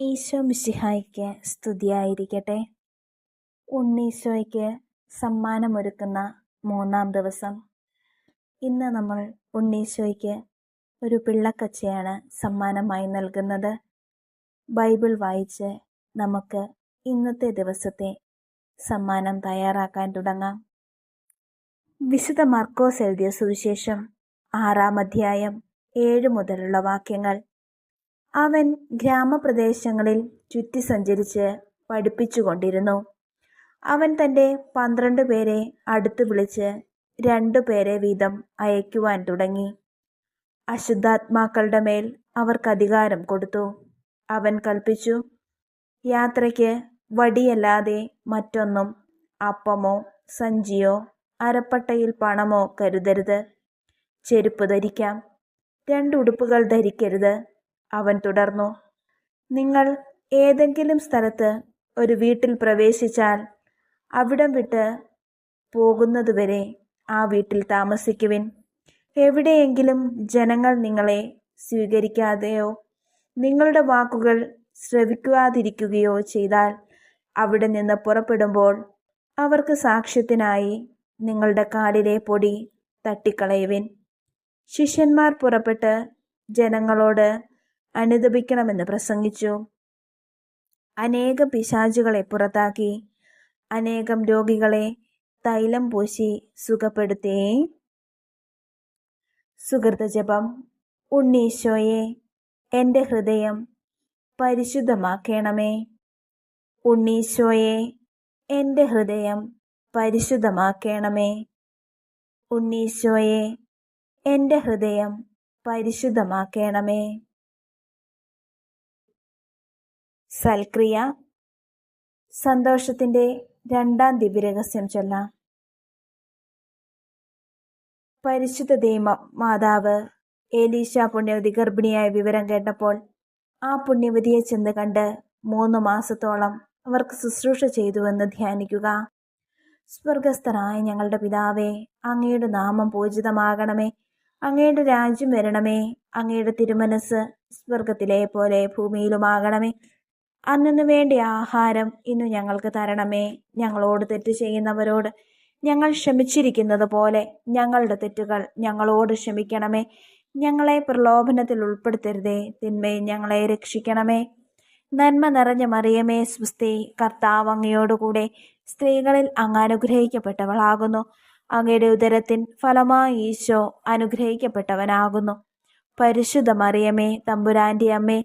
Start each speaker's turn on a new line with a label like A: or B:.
A: ഈശോ മിശിഹായ്ക്ക് സ്തുതിയായിരിക്കട്ടെ. ഉണ്ണീശോയ്ക്ക് സമ്മാനമൊരുക്കുന്ന മൂന്നാം ദിവസം. ഇന്ന് നമ്മൾ ഉണ്ണീശോയ്ക്ക് ഒരു പിള്ളക്കച്ചയാണ് സമ്മാനമായി നൽകുന്നത്. ബൈബിൾ വായിച്ച് നമുക്ക് ഇന്നത്തെ ദിവസത്തെ സമ്മാനം തയ്യാറാക്കാൻ തുടങ്ങാം. വിശുദ്ധ മർക്കോസ് എഴുതിയ സുവിശേഷം ആറാം അധ്യായം ഏഴ് മുതലുള്ള വാക്യങ്ങൾ അവൻ ഗ്രാമപ്രദേശങ്ങളിൽ ചുറ്റി സഞ്ചരിച്ച് പഠിപ്പിച്ചുകൊണ്ടിരുന്നു. അവൻ തന്റെ പന്ത്രണ്ട് പേരെ അടുത്ത് വിളിച്ച് രണ്ടു പേരെ വീതം അയക്കുവാൻ തുടങ്ങി. അശുദ്ധാത്മാക്കളുടെ മേൽ അവർക്ക് അധികാരം കൊടുത്തു. അവൻ കൽപ്പിച്ചു യാത്രയ്ക്ക് വടിയല്ലാതെ മറ്റൊന്നും അപ്പമോ സഞ്ചിയോ അരപ്പട്ടയിൽ പണമോ കരുതരുത്. ചെരുപ്പ് ധരിക്കാം. രണ്ടുടുപ്പുകൾ ധരിക്കരുത്. അവൻ തുടർന്നു. നിങ്ങൾ ഏതെങ്കിലും സ്ഥലത്ത് ഒരു വീട്ടിൽ പ്രവേശിച്ചാൽ അവിടം വിട്ട് പോകുന്നതുവരെ ആ വീട്ടിൽ താമസിക്കുവിൻ. എവിടെയെങ്കിലും ജനങ്ങൾ നിങ്ങളെ സ്വീകരിക്കാതെയോ നിങ്ങളുടെ വാക്കുകൾ ശ്രവിക്കാതിരിക്കുകയോ ചെയ്താൽ അവിടെ നിന്ന് പുറപ്പെടുമ്പോൾ അവർക്ക് സാക്ഷ്യത്തിനായി നിങ്ങളുടെ കാലിലെ പൊടി തട്ടിക്കളയുവിൻ. ശിഷ്യന്മാർ പുറപ്പെട്ട് ജനങ്ങളോട് അനുദപിക്കണമെന്ന് പ്രസംഗിച്ചു. അനേകം പിശാചുകളെ പുറത്താക്കി. അനേകം രോഗികളെ തൈലം പൂശി സുഖപ്പെടുത്തി. സുഹൃതജപം ഉണ്ണീശോയെ എന്റെ ഹൃദയം പരിശുദ്ധമാക്കണമേ. ഉണ്ണീശോയെ എന്റെ ഹൃദയം പരിശുദ്ധമാക്കണമേ. ഉണ്ണീശോയെ എന്റെ ഹൃദയം പരിശുദ്ധമാക്കണമേ. സൽക്രിയ സന്തോഷത്തിന്റെ രണ്ടാം ദിവ്യരഹസ്യം ചൊല്ലാം. പരിശുദ്ധ ദൈവ മാതാവ് ഏലീശ പുണ്യവതി ഗർഭിണിയായ വിവരം കേട്ടപ്പോൾ ആ പുണ്യവതിയെ ചെന്ന് കണ്ട് മൂന്ന് മാസത്തോളം അവർക്ക് ശുശ്രൂഷ ചെയ്തുവെന്ന് ധ്യാനിക്കുക. സ്വർഗസ്ഥനായ ഞങ്ങളുടെ പിതാവേ അങ്ങയുടെ നാമം പൂജിതമാകണമേ. അങ്ങയുടെ രാജ്യം വരണമേ. അങ്ങയുടെ തിരുമനസ് സ്വർഗത്തിലെ പോലെ ഭൂമിയിലുമാകണമേ. അന്നു വേണ്ട ആഹാരം ഇന്നു ഞങ്ങൾക്ക് തരണമേ. ഞങ്ങളോട് തെറ്റ് ചെയ്യുന്നവരോട് ഞങ്ങൾ ക്ഷമിച്ചിരിക്കുന്നത് പോലെ ഞങ്ങളുടെ തെറ്റുകൾ ഞങ്ങളോട് ക്ഷമിക്കണമേ. ഞങ്ങളെ പ്രലോഭനത്തിൽ ഉൾപ്പെടുത്തരുതേ. തിന്മയും ഞങ്ങളെ രക്ഷിക്കണമേ. നന്മ നിറഞ്ഞ മറിയമേ സ്വസ്തി. കർത്താവ് അങ്ങയോടുകൂടെ സ്ത്രീകളിൽ അങ്ങ് അനുഗ്രഹിക്കപ്പെട്ടവളാകുന്നു. അങ്ങയുടെ ഉദരത്തിൻ ഫലമായി ഈശോ അനുഗ്രഹിക്കപ്പെട്ടവനാകുന്നു. പരിശുദ്ധ മറിയമേ തമ്പുരാന്റെ അമ്മേ